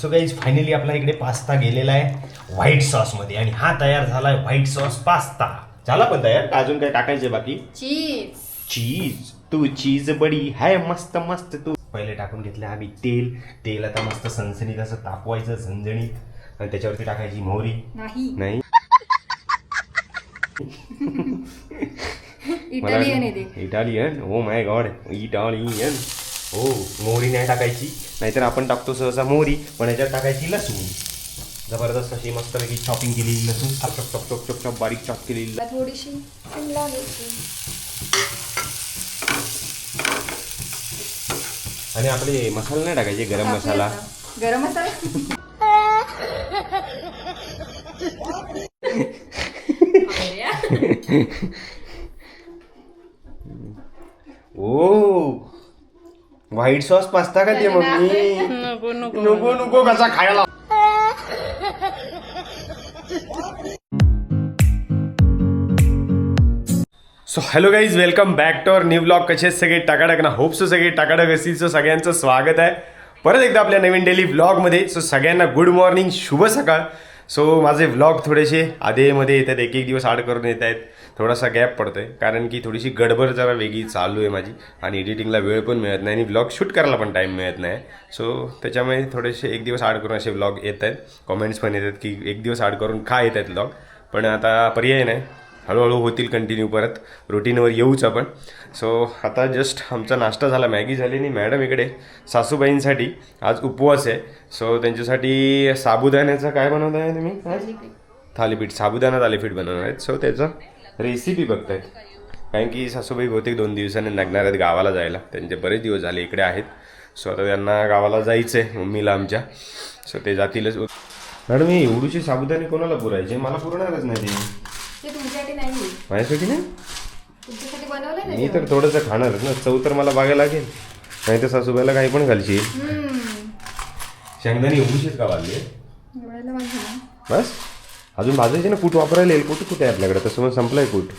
So guys finally आपला इकडे pasta गेलेला आहे. व्हाईट सॉसमध्ये. आणि हा तयार झालाय व्हाईट सॉस पास्ता. झाला पण तयार? का अजून काय टाकायचे बाकी? चीज चीज तू चीज बडी. हाय मस्त मस्त तू. पहिले टाकून घेतलं आम्ही तेल. तेल आता मस्त सणसणीत असं तापवायचं झणझणीत. आणि त्याच्यावरती टाकायची मोहरी. नाही. नाही? इटालियन आहे ते. Italian oh my god Italian हो मोहरी नाही टाकायची. नाहीतर आपण टाकतो सहसा मोहरी पण याच्यात टाकायची लसूण. जबरदस्त अशी मस्तपैकी चॉपिंग केलेली लसूण. चप चप चप चप चप चप बारीक चॉप केलेली. थोडीशी शिमला आणि आपले मसाले नाही टाकायचे गरम मसाला. गरम मसाला. ओ व्हाईट सॉस पास्ता का ते मम्मी. नको नको नको. नको कसा खायला so hello guys welcome back to our new blog कसे सगळे? टाकाटक ना होप्स सगळे टाकाटक असतील सो सगळ्यांचं स्वागत आहे. परत एकदा आपल्या नवीन डेली व्लॉगमध्ये सो सगळ्यांना गुड मॉर्निंग शुभ सकाळ. सो माझे व्लॉग थोडेसे आधेमध्ये येतात. एक एक दिवस आड करून येत आहेत. थोडासा गॅप पडतोय. कारण की थोडीशी गडबड जरा वेगळी चालू आहे माझी आणि एडिटिंगला वेळ पण मिळत नाही आणि व्लॉग शूट करायला पण टाईम मिळत नाही. सो त्याच्यामुळे थोडेसे एक दिवस आड करून असे व्लॉग येत आहेत. कॉमेंट्स पण येतात की एक दिवस आड करून का येत आहेत व्लॉग पण आता पर्याय नाही. हळूहळू होतील कंटिन्यू परत. रुटीनवर येऊच आपण. सो आता जस्ट आमचा नाश्ता झाला. मॅगी झाली आणि मॅडम इकडे. सासूबाईंसाठी आज उपवास आहे. सो त्यांच्यासाठी साबुदाण्याचं काय बनवत आहे तुम्ही? थालीपीठ. साबुदाणा थालीपीठ बनवणार आहेत. सो त्याचं रेसिपी बघतायत. कारण की सासूबाई बहुतेक दोन दिवसांनी लागणार आहेत गावाला जायला. त्यांचे बरेच दिवस झाले इकडे आहेत. सो आता त्यांना गावाला जायचं आहे मम्मीला आमच्या. सो ते जातीलच. मॅडम हे एवढीशी साबुदाणे कोणाला पुरायचे? मला पुरणारच नाही ते. माझ्यासाठी नाही? मी तर थोडंसं खाणार ना. चव तर मला बघायला लागेल. नाही तर सासूबाईला काही पण घालशील. शेंगदाणे एवढीशीच का वाढली. बस. अजून भाजायचे ना कूट वापरायला येईल कुठे कुठे आपल्याकडे? तसं मग संपलंय कूट.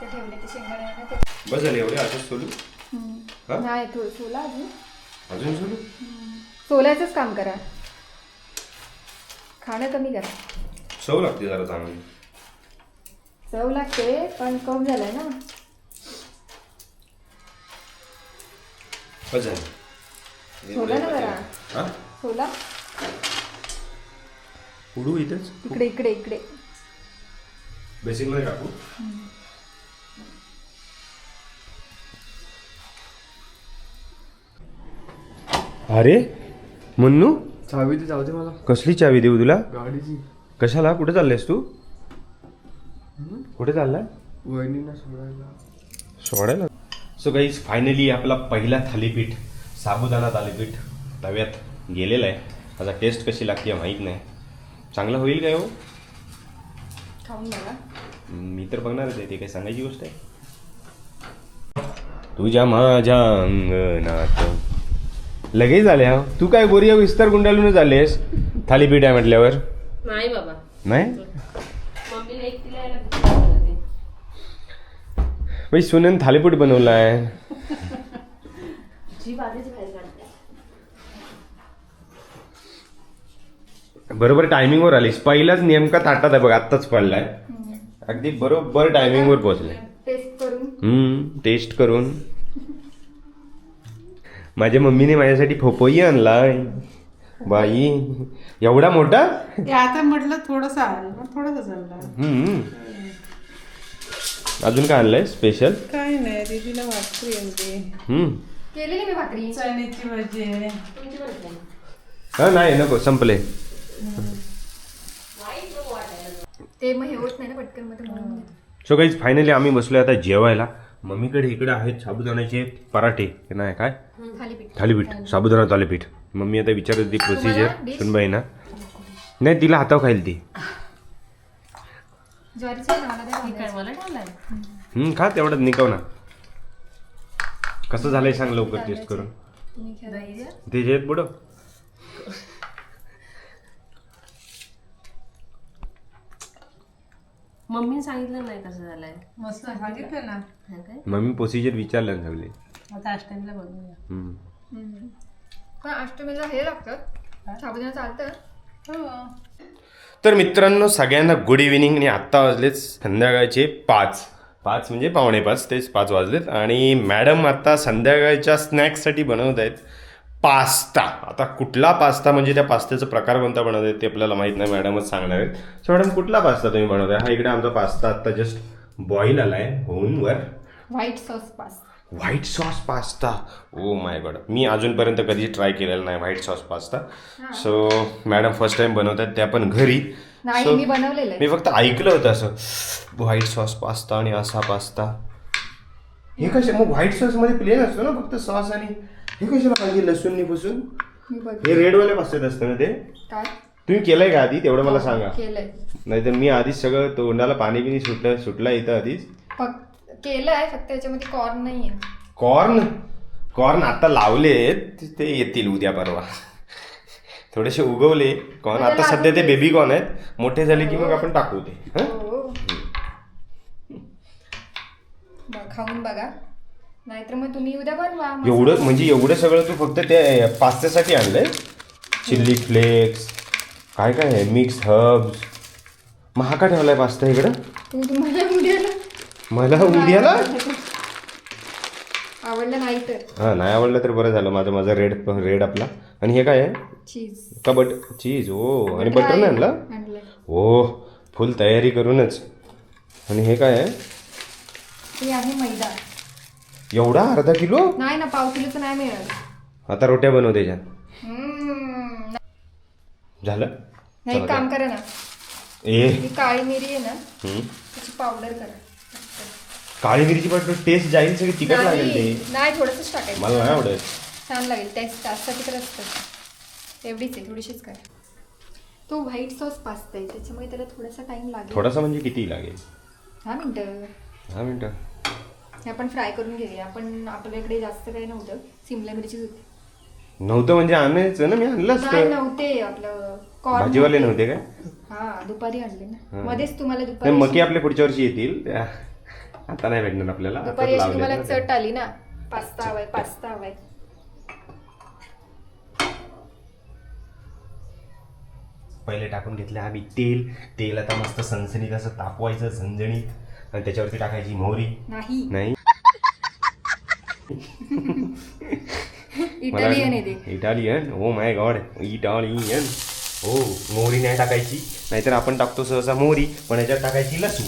ते बस झाले एवढे असंच हा? नाही थो- सोला अजून. अजून सोडू सोलायचंच काम करा. खाणं कमी करा. चव लागते जरा चांगली. चव लागते पण कम झालाय ना. बस झालं. सोला ना जरा. हा? सोला? उडू इथंच? इकडे इकडे इकडे. बेसिनमध्ये टाकू. अरे मुन्नू? चावी ते जाऊ दे मला. कसली चावी देऊ तुला? गाडीची. कशाला? कुठे चाललेस तू? कुठे चाललाय? वहिनीला सोडायला. सोडायला? सो गाईज फायनली आपला पहिला थालीपीठ साबुदाणा थालीपीठ तव्यात गेलेला आहे. आता टेस्ट कशी लागते माहीत नाही. चांगलं होईल काय हो? खाऊन बघा. मी तर बघणारच आहे ते काही सांगायची गोष्ट आहे. तुझ्या माझ्या अंगणात. लगेच आल्या तू काय गोरिया विस्तार गुंडाळूनच आलेस थालीपीठ आहे म्हटल्यावर. नाही बाबा. नाही? सुनेन थालीपीठ बनवलं बरोबर टायमिंगवर आलीस पहिलाच नेमका ताटात आहे बघ आत्ताच पडलाय. अगदी बरोबर टायमिंगवर पोहोचले. टेस्ट करून. हम्म टेस्ट करून. माझ्या मम्मीने माझ्यासाठी फोपोई आणलाय. बाई एवढा मोठा? ते आता म्हटलं थोडंसं थोडंसं हम्म. अजून काय आणलंय? स्पेशल काय नाही दीदीला हम्म. केलेली मी भाकरी. चण्याची भाजी आहे. तुमची पण आहे. हा नाही नको संपले. ते मग हे होत नाही ना पटकन म्हणून सो काहीच फायनली आम्ही बसलोय आता जेवायला. मम्मीकडे इकडे आहेत साबुदाण्याचे पराठे हे नाही काय? थालीपीठ. थालीपीठ साबुदाणा थालीपीठ. मम्मी आता विचारत होती प्रोसिजर? सुनबाई ना नाही तिला हातावर खाईल ती. हम्म खा तेवढंच निकव ना. कसं झालंय सांग लवकर टेस्ट करून. ते जे आहेत बुडं. मम्मीने सांगितलं नाही कसं झालंय. मस्त सांगितलं ना. हा काय? मम्मी प्रोसिजर विचारलं ना सगळे. आता आष्टामीला बघूया. हम्म. पण अष्टमीला हे लागतं. साबुदाणा चालतं. हो. तर मित्रांनो सगळ्यांना गुड इव्हिनिंग आणि आत्ता वाजलेत संध्याकाळचे पाच. पाच म्हणजे पावणे पाच तेच पाच वाजलेत. आणि मॅडम आता संध्याकाळच्या स्नॅक्ससाठी बनवत आहेत. पास्ता. आता कुठला पास्ता म्हणजे त्या पास्त्याचा प्रकार कोणता बनवत आहेत ते आपल्याला माहीत नाही मॅडमच सांगणार आहेत. सो मॅडम कुठला पास्ता तुम्ही बनवताय? हा इकडे आमचा पास्ता आत्ता जस्ट बॉईल आलाय होऊन वर white sauce pass white sauce pasta oh my god मी अजूनपर्यंत कधी ट्राय केलेला नाही white sauce pasta so madam first time बनवतात त्या पण घरी. नाही So, मी बनवलेलं आहे. मी फक्त ऐकलं होतं असं. व्हाईट सॉस पास्ता आणि असा पास्ता हे कसे? मग व्हाईट सॉसमध्ये प्लेन असतो ना फक्त सॉस आणि हे कशाला पाहिजे लसूण मी बघ. हे रेडवाले पास्त्यात असतं ना ते? काय? तुम्ही केलंय का आधी? तेवढं मला सांगा. केलंय. नाहीतर मी आधीच सगळं तोंडाला पाणी बिनी सुटलं सुटलं इथं आधीच. फक्त केलंय फक्त त्याच्यामध्ये कॉर्न नाहीये. कॉर्न कॉर्न आता लावलेत ते येतील उद्या परवा. थोडेसे उगवले. कॉर्न आता सध्या ते बेबी कॉर्न आहेत. मोठे झाले की मग आपण टाकू ते. हं? हो. बघ, खाऊन बघा. नाहीतर मग तुम्ही उद्या बनवा. एवढं म्हणजे एवढं सगळं तू फक्त ते पास्त्यासाठी आणलंय? चिल्ली फ्लेक्स काय काय आहे? Mix herbs. मग हा का ठेवलाय पास्ता इकडं? तू तुम्हाला उद्याला मला उद्याला? आवडलं नाही तर. हा नाही आवडलं तर बरं झालं. माझं माझा रेड रेड आपला. आणि हे काय आहे? चीज. का बट चीज. ओ आणि बटर नाही आणलं? आणलंय. हो फुल तयारी करूनच. आणि हे काय आहे? ते आहे मैदा. एवढा? अर्धा किलो? नाही ना पाव किलोचं नाही मिळणार आता रोट्या बनव त्याच्यात. हम्म. झालं? नाही एक काम करा ना. ए. ही काळी मिरी आहे ना हम्म. त्याची पावडर करा. काळी मिरची पण टेस्ट जाईल सगळी तिखट लागेल नाही ते. नाही थोडंसंच टाकायचं. मला नाही आवडत. छान लागेल टेस्ट त्यासाठी तर असतं. एवढीच आहे थोडीशीच करा. तो व्हाईट सॉस पास्ता आहे त्याच्यामुळे त्याला थोडासा टाइम लागेल. थोडासा म्हणजे किती लागेल? दहा मिनटं. दहा मिनटं. हे आपण फ्राय करून घेऊया. आपण आपल्याकडे जास्त काही नव्हतं. सिमला मिरचीच होती. नव्हतं म्हणजे आणायचं ना? मी आणलं असतं. नव्हते. आपलं भाजीवाले नव्हते. काय? हा दुपारी आणले ना. मध्येच तुम्हाला नाही दुपारी मकी आपल्या पुढच्या वर्षी येतील. त्या- आता नाही भेटणार आपल्याला. आताच दुपारी अशी लावलेत तुम्हाला ना ते. चट आली ना? पास्ता हवाय पास्ता हवाय. पहिले टाकून घेतलं आम्ही तेल. तेल आता मस्त सणसणीत असं तापवायचं झणझणीत. आणि त्याच्यावरती टाकायची मोहरी. नाही. नाही? इटालियन आहे ते. Italian oh my god Italian हो मोहरी नाही टाकायची. नाहीतर आपण टाकतो सहसा मोहरी पण याच्यात टाकायची लसूण.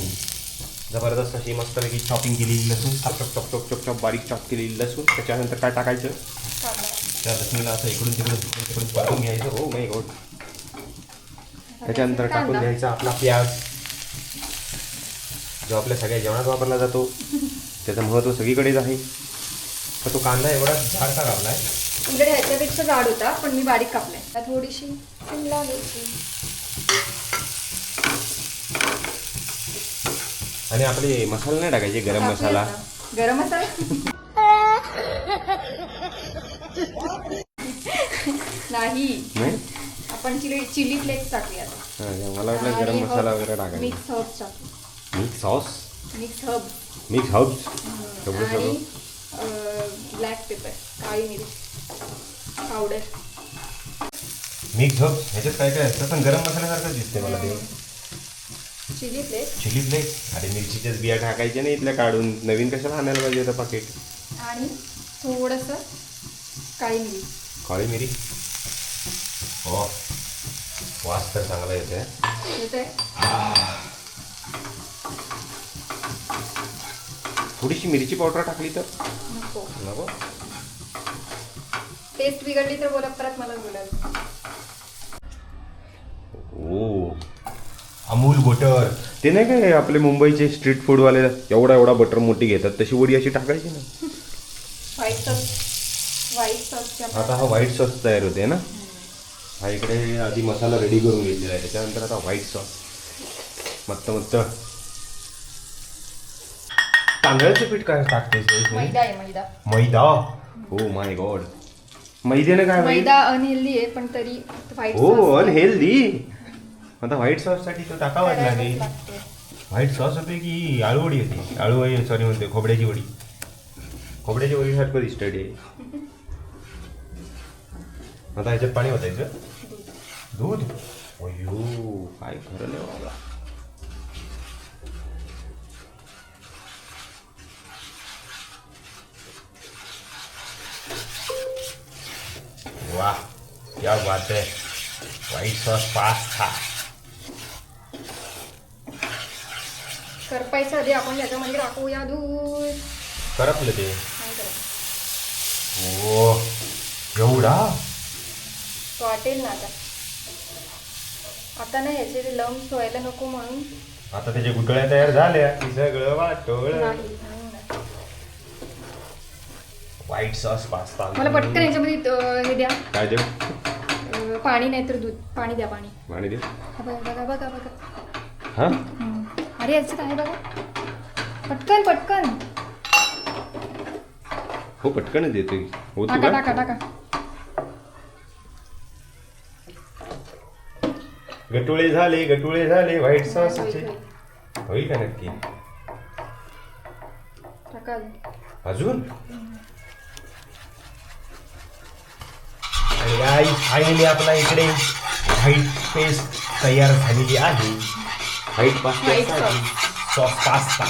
जबरदस्त अशी मस्तपैकी चॉपिंग केलेली लसूण. Chop chop chop chop chop chop बारीक चॉप केलेली लसूण. त्याच्यानंतर काय टाकायचं? त्या लसूणीला असं इकडून तिकडून इकडून तिकडून परतून घ्यायचं. हो माय गॉड त्याच्यानंतर टाकून. घ्यायचा आपला प्याज. जो आपल्या सगळ्या जेवणात वापरला जातो. त्याचं महत्त्व सगळीकडेच आहे. तर तो कांदा एवढा झाडचा कापला आहे इकडे ह्याच्यापेक्षा जाड होता पण मी बारीक कापलाय. थोडीशी शिमला मिरची. आणि आपले मसाला नाही टाकायचे गरम मसाला. गरम मसाला? नाही. आपण चिली चिली फ्लेक्स टाकूया. हा, मला वाटलं गरम मसाला वगैरे टाकायचा. मिक्स हर्ब्स टाकू mix sauce mix herb mix herbs? Black pepper. काळी मिरी. पावडर. मिक्स हर्ब्स ह्याच्यात काय काय असतं? पण गरम मसाल्यासारखं दिसते मला ते. Chilli flakes. Chilli flakes. अरे मिरचीच्याच बिया टाकायच्या नाही इथल्या काढून. नवीन कशाला आणायला पाहिजे होतं पाकिट आणि थोडंसं काळी मिरी. काळी मिरी? हो. वास तर चांगला येते येतंय? थोडीशी मिरची पावडर टाकली तर? नको नको टेस्ट बिघडली तर बोला परत मला ओ अमूल बटर. ते नाही काय आपले मुंबईचे स्ट्रीट फूडवाले एवढा एवढा बटर मोठी घेतात तशी वडी अशी टाकायची ना? व्हाईट सॉस व्हाईट सॉसच्या आता हा व्हाईट सॉस तयार होते ना? हा इकडे आधी मसाला रेडी करून घेतलेला आहे त्याच्यानंतर आता व्हाईट सॉस मस्त मस्त. तांदळाचं पीठ काय टाकते मैदा आहे मैदा. मैदा? हो माय गॉड मैद्याने काय होईल? मैदा अनहेल्दी आहे पण तरी व्हाईट हो अनहेल्दी आता व्हाईट सॉससाठी तो टाकावाच लागेल व्हाईट सॉस होते की आळू वडी होती आळू वडी सॉरी म्हणते खोबड्याची वडी. खोबड्याची वडीसारखं दिसतं ते. आता ह्याच्यात पाणी होतायचं दूध. अयो काय खरं नाही बाबा. वाह क्या बात है व्हाईट सॉस पास्ता करपायचं आधी आपण याच्यामध्ये टाकूया दूध करपलं ते नाही करत एवढा तो वाटेल ना आता आता ना याचे लम्स व्हायला नको म्हणून आता त्याच्या गुटळ्या तयार झाल्या की सगळं वाटोळ नाही. व्हाईट सॉस पास्ता मला पटकन याच्यामध्ये अं, हे द्या. काय देऊ अं, पाणी नाही तर दूध. पाणी द्या पाणी. पाणी देऊ हा बघा बघा बघा बघा. हा? हम्म. अरे याच्यात आहे बघा? पटकन पटकन. हो पटकन देतोय हो टाका टाका टाका. गटुळे झाले गटुळे झाले व्हाईट सॉसचे होईल का नक्की? टाका अजून. अजून? गाईस फायनली आपला इकडे व्हाईट पेस्ट तयार झालेली आहे. White pasta sauce pasta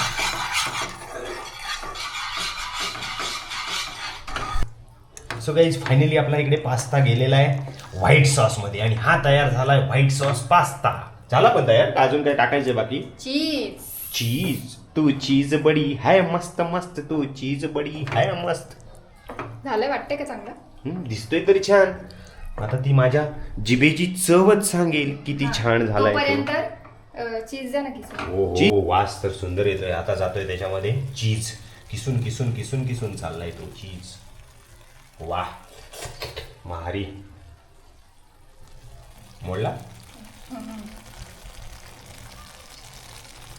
so guys finally आपला इकडे पास्ता गेलेला आहे व्हाईट सॉसमध्ये आणि हा तयार झाला आहे व्हाईट सॉस पास्ता झाला पण तयार? का अजून काय टाकायचं बाकी? चीज चीज तू चीज बडी हाय मस्त मस्त. तू चीज बडी हाय मस्त. झालंय वाटतंय का चांगलं? दिसतोय तरी छान. आता ती माझ्या जिभेची चवच सांगेल किती छान झालाय चीज द्या ना किसून. हो हो वास तर सुंदर येतोय. आता जातोय त्याच्यामध्ये चीज किसून किसून किसून किसून चाललाय तो चीज वा. मारी मोडला?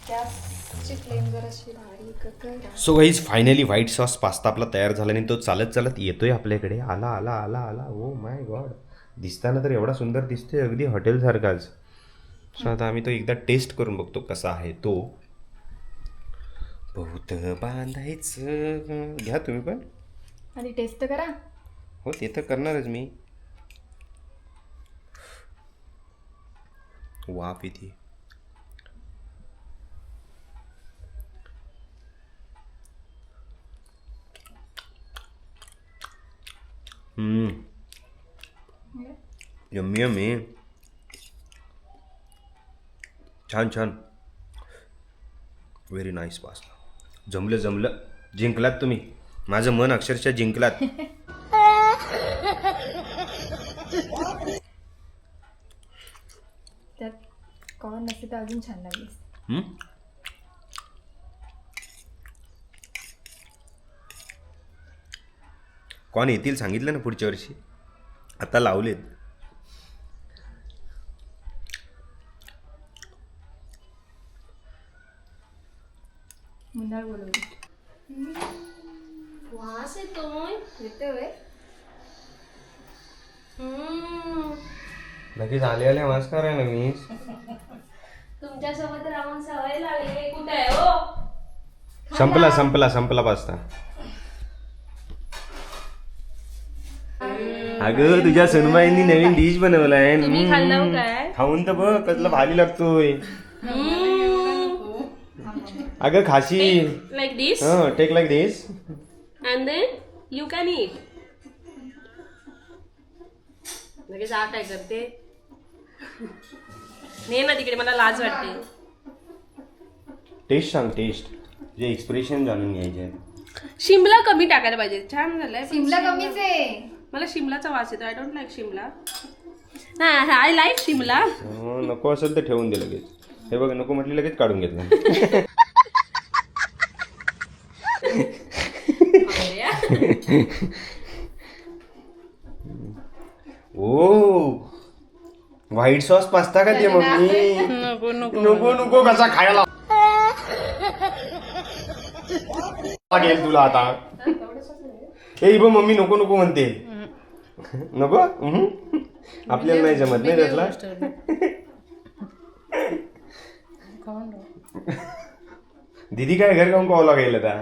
गॅसची फ्लेम जराशी बारीक करा so guys finally white sauce pasta आपला तयार झाला आणि तो चालत चालत येतोय आपल्याकडे. आला आला आला आला. ओ माय गॉड दिसताना तर एवढा सुंदर दिसतोय अगदी हॉटेलसारखाच सो आता आम्ही तो एकदा टेस्ट करून बघतो कसा आहे तो. बहुत बांधायचं. घ्या तुम्ही पण. आधी टेस्ट करा. हो ते तर करणारच मी. वाफ येते. यम्मी यम्मी छान छान व्हेरी नाईस पास्ता जमलं जमलं. जिंकलात तुम्ही. माझं मन अक्षरशः जिंकलात. त्यात कॉर्न नसते तर अजून छान लागली. हं? कोण येतील सांगितलं ना पुढच्या वर्षी. आता लावलेत मुंडाळ बोलवली वास येतोय येतोय हम्म. लगेच आले आले नमस्कार आहे ना मी तुमच्यासोबत राहून सवय लागली कुठे आहे हो? संपला संपला संपला पास्ता. अगं तुझ्या सुनबाईंनी नवीन डिश बनवलाय. तुम्ही खाल्लं काय? खाऊन तर बघ कसला भारी लागतोय. अगं खाशी. Like this take like this and then you can eat लगेच आ काय करते. ने ना तिकडे मला लाज वाटते. टेस्ट सांग टेस्ट जे एक्सप्रेशन जाणून घ्यायचे. शिमला कमी टाकायला पाहिजे. छान झालंय. पण शिमला कमीच आहे. मला शिमलाचा वास येतो. I don't like Shimla. नाही आय लाईक शिमला. अं, नको असेल तर ठेवून दे लगेच. हे बघ नको म्हटली लगेच काढून घेतलं. ओ व्हाईट सॉस पास्ता का ते मम्मी? नको नको कसा खायला लागेल तुला आता. हे बघ मम्मी नको नको म्हणते. नको? हम्म. आपल्याला नाही जमत नाही त्यातला. दीदी काय घर खाऊन पाहावं लागेल आता?